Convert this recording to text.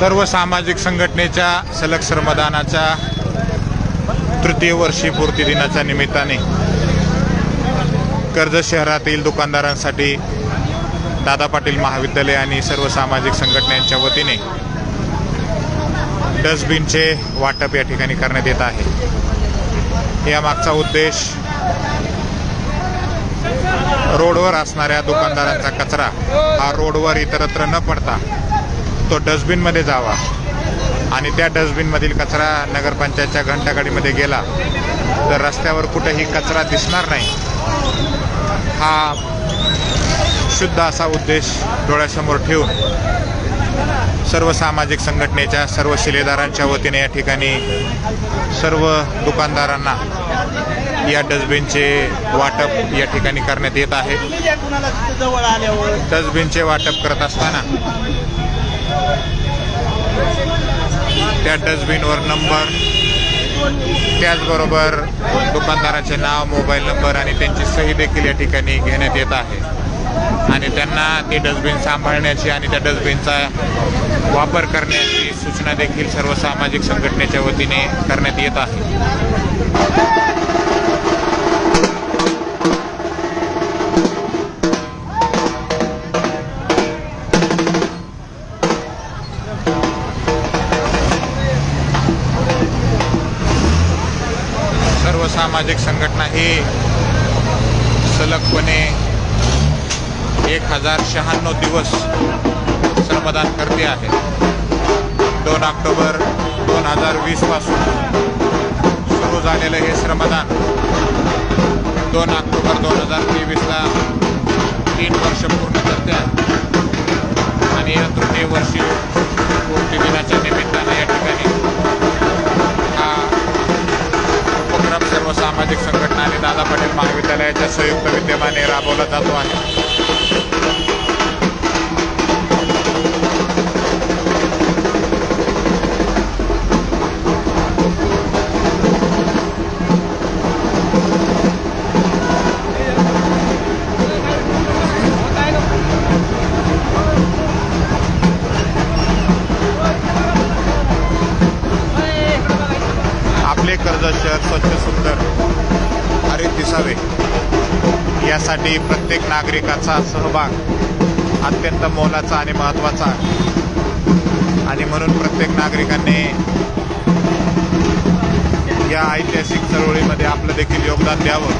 सर्व सामाजिक संघटनेच्या सलग श्रमदानाच्या तृतीय वर्षी पूर्ती दिनाच्या निमित्ताने कर्जत शहरातील दुकानदारांसाठी दादा पाटील महाविद्यालय आणि सर्व सामाजिक संघटनांच्या वतीने डस्टबिनचे वाटप या ठिकाणी करण्यात येत आहे. यामागचा उद्देश रोडवर असणाऱ्या दुकानदारांचा कचरा हा रोडवर इतरत्र न पडता तो डस्टबिनमध्ये जावा. आणि त्या डस्टबिनमधील कचरा नगरपंचायतच्या घंटागाडीमध्ये गेला तर रस्त्यावर कुठेही कचरा दिसणार नाही. हा शुद्ध असा उद्देश डोळ्यासमोर ठेवून सर्व सामाजिक संघटनेच्या सर्व शिलेदारांच्या वतीने या ठिकाणी सर्व दुकानदारांना या डस्टबिनचे वाटप या ठिकाणी करण्यात येत आहे. डस्टबिनचे वाटप करत असताना त्या डस्टबिनवर नंबर. त्याचबरोबर दुकानदाराचे नाव मोबाईल नंबर आणि त्यांची सही देखील या ठिकाणी घेण्यात येत आहे. आणि त्यांना ते डस्टबिन सांभाळण्याची आणि त्या डस्टबिनचा वापर करण्याची सूचना देखील सर्व सामाजिक संघटनेच्या वतीने करण्यात येत आहे. सर्व सामाजिक संघटना ही सलगपणे एक हजार शहाण्णव दिवस श्रमदान करते आहे. दोन ऑक्टोबर दोन हजार वीसपासून सुरू झालेलं हे श्रमदान दोन ऑक्टोबर दोन हजार तेवीसला तीन वर्ष पूर्ण करते आहे. आणि या तृतीय वर्षी सामाजिक संघटना आणि दादा पाटील महाविद्यालयाच्या संयुक्त विद्यमाने राबवला जातो आहे. आपले कर्जत शहर स्वच्छ सुंदर. असावे. यासाठी प्रत्येक नागरिकाचा सहभाग अत्यंत मोलाचा आणि महत्त्वाचा आणि म्हणून प्रत्येक नागरिकांनी या ऐतिहासिक चळवळीमध्ये आपलं देखील योगदान द्यावं.